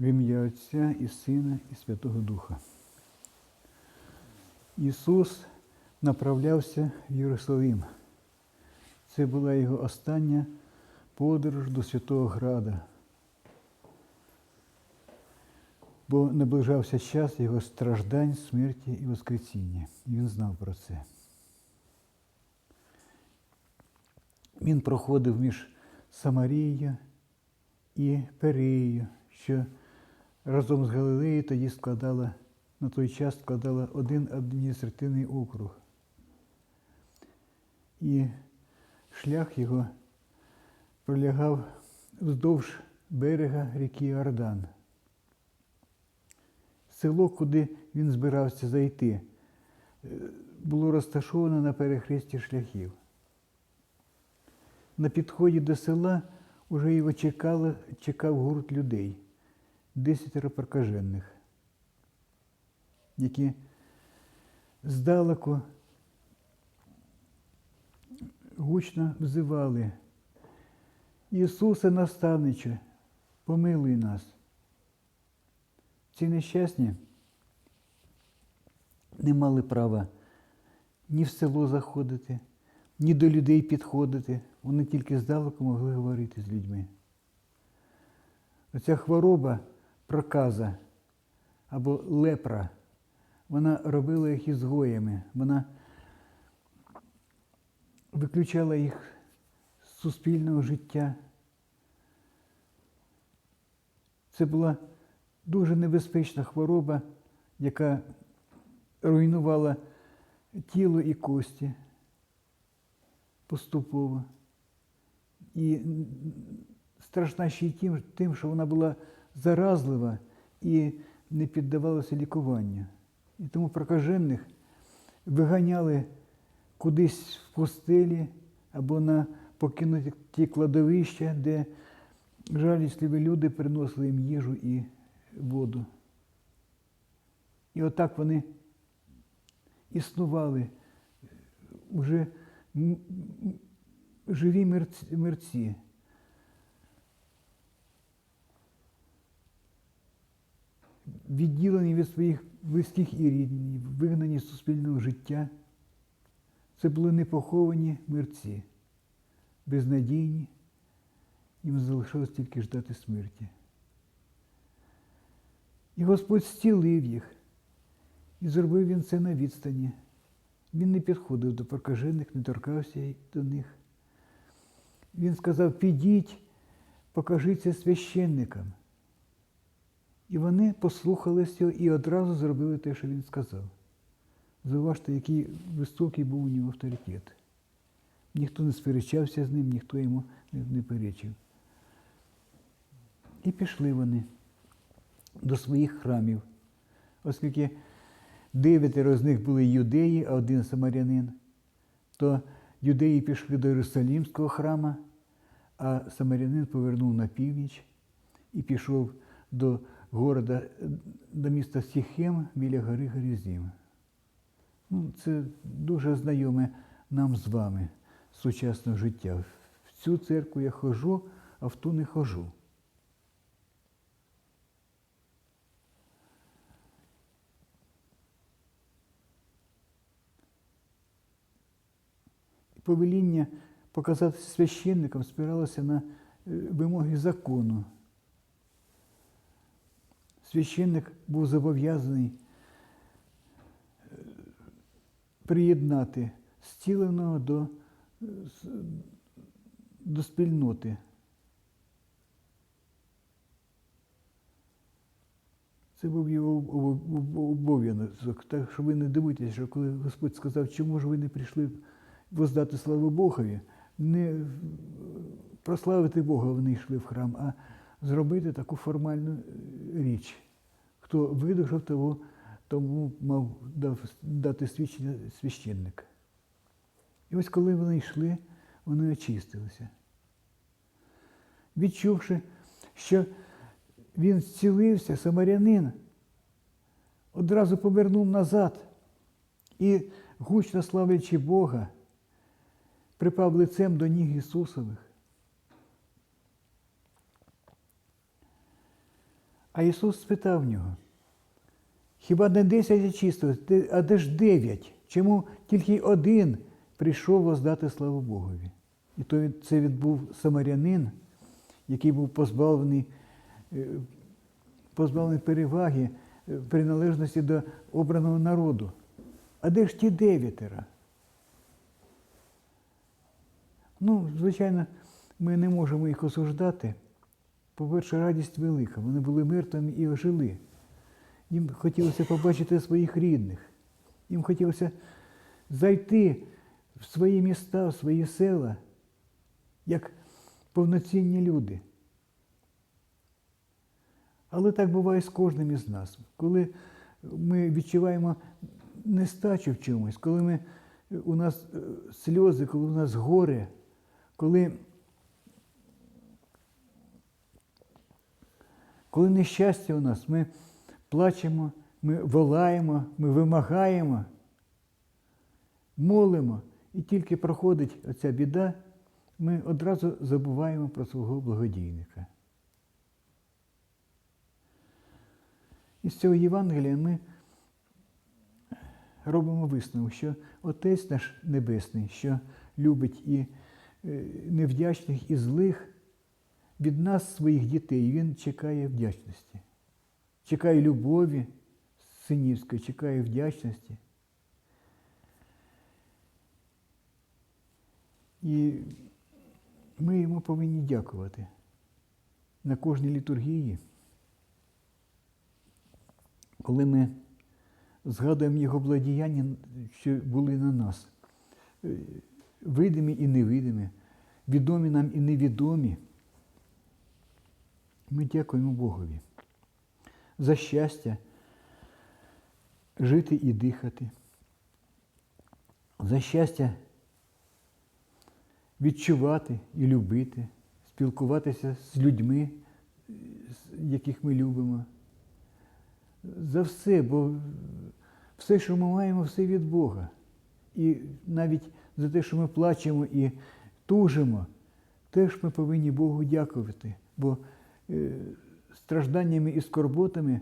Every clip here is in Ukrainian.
В ім'я Отця і Сина, і Святого Духа. Ісус направлявся в Єрусалим. Це була його остання подорож до Святого Града. Бо наближався час його страждань, смерті і Воскресіння. І він знав про це. Він проходив між Самарією і Перією, що разом з Галилеєю тоді складала, на той час складала один адміністративний округ. І шлях його пролягав вздовж берега ріки Йордан. Село, куди він збирався зайти, е, було розташоване на перехресті шляхів. На підході до села уже його чекало, чекав гурт людей, десятеро прокажених, які здалеку гучно взивали Ісусе наставниче, помилуй нас. Ці нещасні не мали права ні в село заходити, ні до людей підходити. Вони тільки здалеку могли говорити з людьми. Оця хвороба, проказа або лепра, вона робила їх ізгоями, вона виключала їх з суспільного життя. Це була дуже небезпечна хвороба, яка руйнувала тіло і кості поступово. І страшна ще й тим, що вона була заразлива і не піддавалася лікуванню. І тому прокажених виганяли кудись в пустелі або на покинуті ті кладовища, де жалісливі люди приносили їм їжу і воду. І отак вони існували вже м- живі мерці. Відділені від своїх близьких і рідних, вигнані з суспільного життя. Це були непоховані мерці, безнадійні, їм залишилось тільки ждати смерті. І Господь зцілив їх, і зробив він це на відстані. Він не підходив до прокажених, не торкався до них. Він сказав: підіть, покажіться священникам. І вони послухалися його і одразу зробили те, що він сказав. Зауважте, який високий був у нього авторитет. Ніхто не сперечався з ним, ніхто йому не перечив. І пішли вони до своїх храмів, оскільки дев'ятеро з них були юдеї, а один самарянин, то юдеї пішли до Єрусалімського храма, а самарянин повернув на північ і пішов до города, до міста Сіхем біля гори Горізім. Ну, це дуже знайоме нам з вами сучасного життя. В цю церкву я хожу, а в ту не хожу. Повеління показатися священником спиралося на е, вимоги закону. Священник був зобов'язаний е, приєднати зціленого до, е, до спільноти. Це був його об- об- обов'язок. Так що ви не дивуйтесь, що коли Господь сказав, чому ж ви не прийшли воздати славу Богові, не прославити Бога вони йшли в храм, а зробити таку формальну е, річ. Хто видужав, того, тому мав дати свідчення священник. І ось коли вони йшли, вони очистилися. Відчувши, що він зцілився, самарянин, одразу повернув назад і, гучно славлячи Бога, припав лицем до ніг Ісусових. А Ісус спитав в нього, хіба не десять Де- а де ж дев'ять? Чому тільки один прийшов воздати славу Богові? І то це він був самарянин, який був позбавлений, е, позбавлений переваги, е, приналежності до обраного народу. А де ж ті дев'ятеро? Ну, звичайно, ми не можемо їх осуждати. По-перше, радість велика. Вони були мертвими і ожили. Їм хотілося побачити своїх рідних. Їм хотілося зайти в свої міста, в свої села, як повноцінні люди. Але так буває з кожним із нас. Коли ми відчуваємо нестачу в чомусь, коли ми, у нас е, сльози, коли у нас горе, коли, коли нещастя у нас, ми плачемо, ми волаємо, ми вимагаємо, молимо, і тільки проходить оця біда, ми одразу забуваємо про свого благодійника. Із цього Євангелія ми робимо висновок, що Отець наш Небесний, що любить і е, невдячних, і злих, від нас, своїх дітей, Він чекає вдячності, чекає любові синівської, чекає вдячності. І ми йому повинні дякувати на кожній літургії коли ми згадуємо його благодіяння, що були на нас, е, видимі і невидимі, відомі нам і невідомі, ми дякуємо Богові. За щастя жити і дихати, за щастя відчувати і любити, спілкуватися з людьми, яких ми любимо. За все, бо все, що ми маємо, все від Бога. І навіть за те, що ми плачемо і тужимо, теж ми повинні Богу дякувати, бо стражданнями і скорботами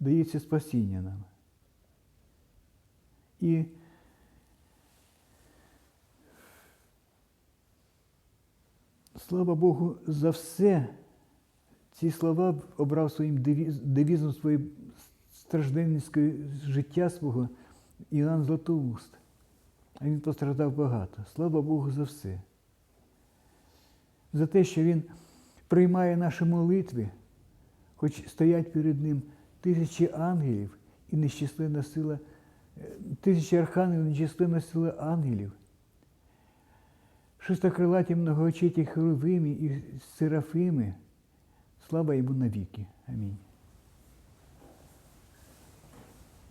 дається спасіння нам. І слава Богу за все. Ці слова обрав своїм девіз- девізом своєї стражденницького життя свого Іоанн Златоуст. А він постраждав багато. Слава Богу за все. За те, що він приймає наші молитви, хоч стоять перед ним тисячі ангелів і нещисленна сила, е, тисячі архангелів, нечисленна сила ангелів. Шестокрилаті многоочеті херовими і серафими. Слава йому навіки. Амінь.